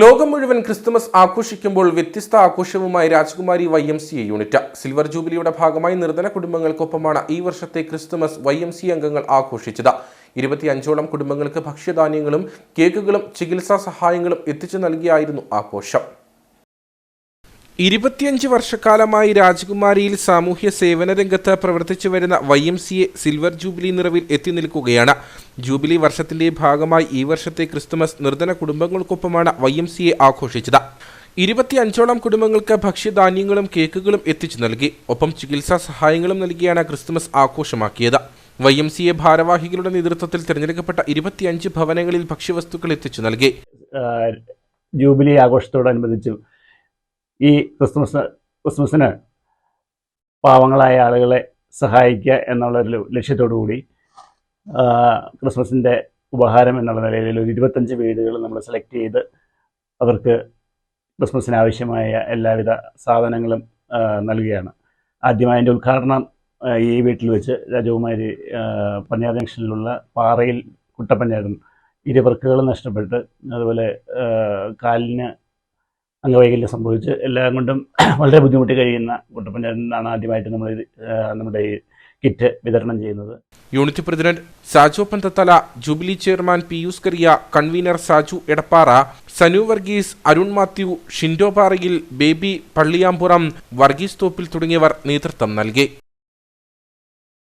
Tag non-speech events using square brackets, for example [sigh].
ലോകം മുഴുവൻ ക്രിസ്തുമസ് ആഘോഷിക്കുമ്പോൾ വ്യത്യസ്ത ആഘോഷവുമായി Rajakumari Y M C A unit. Silver ജൂബിലിയുടെ ഭാഗമായി നിർധന കുടുംബങ്ങൾക്കൊപ്പമാണ് ഈ വർഷത്തെ ക്രിസ്തുമസ് വൈ എം സി അംഗങ്ങൾ ആഘോഷിച്ചത്. ഇരുപത്തിയഞ്ചോളം കുടുംബങ്ങൾക്ക് ഭക്ഷ്യധാന്യങ്ങളും കേക്കുകളും ചികിത്സാ സഹായങ്ങളും എത്തിച്ചു നൽകിയായിരുന്നു ആഘോഷം. ഇരുപത്തിയഞ്ച് വർഷക്കാലമായി രാജകുമാരിയിൽ സാമൂഹ്യ സേവന രംഗത്ത് പ്രവർത്തിച്ചു വരുന്ന Y M C A silver jubilee നിറവിൽ എത്തി നിൽക്കുകയാണ്. ജൂബിലി വർഷത്തിന്റെ ഭാഗമായി ഈ വർഷത്തെ ക്രിസ്തുമസ് നിർധന കുടുംബങ്ങൾക്കൊപ്പമാണ് വൈ എം സി എ ആഘോഷിച്ചത്. ഇരുപത്തിയഞ്ചോളം കുടുംബങ്ങൾക്ക് ഭക്ഷ്യധാന്യങ്ങളും കേക്കുകളും എത്തിച്ചു നൽകി. ഒപ്പം ചികിത്സാ സഹായങ്ങളും നൽകിയാണ് ക്രിസ്തുമസ് ആഘോഷമാക്കിയത്. വൈ എം സി എ ഭാരവാഹികളുടെ നേതൃത്വത്തിൽ തിരഞ്ഞെടുക്കപ്പെട്ട ഇരുപത്തിയഞ്ച് ഭവനങ്ങളിൽ ഭക്ഷ്യവസ്തുക്കൾ എത്തിച്ചു നൽകി. ജൂബിലി ആഘോഷത്തോടനുബന്ധിച്ചും ഈ ക്രിസ്മസ് ക്രിസ്മസിന് പാവങ്ങളായ ആളുകളെ സഹായിക്കുക എന്നുള്ളൊരു ലക്ഷ്യത്തോടു കൂടി ക്രിസ്മസിന്റെ ഉപഹാരം എന്നുള്ള നിലയിൽ ഒരു ഇരുപത്തഞ്ച് വീടുകൾ നമ്മൾ സെലക്ട് ചെയ്ത് അവർക്ക് ക്രിസ്മസിന് ആവശ്യമായ എല്ലാവിധ സാധനങ്ങളും നൽകുകയാണ്. ആദ്യമായി അതിന്റെ ഉദ്ഘാടനം ഈ വീട്ടിൽ വെച്ച് രാജകുമാരി പഞ്ഞാർ ജംഗ്ഷനിലുള്ള പാറയിൽ കുട്ടപ്പഞ്ഞാരൻ ഇരുവർക്കുകൾ നഷ്ടപ്പെട്ട് അതുപോലെ കാലിന് അംഗവൈകല്യം സംഭവിച്ച് എല്ലാം കൊണ്ടും [clears throat] വളരെ ബുദ്ധിമുട്ടി കഴിയുന്ന കുട്ടപ്പഞ്ഞാരിനാണ് ആദ്യമായിട്ട് നമ്മൾ നമ്മുടെ ഈ കിറ്റ് വിതരണം ചെയ്യുന്നത്. Unit president Saju Panthathala jubilee chairman Pius Kariya convener Saju Edappara Sanu Varghese Arun Mathew Shindo Parayil Baby Palliyampuram Varghese Thoppil തുടങ്ങിയവർ നേതൃത്വം നൽകി.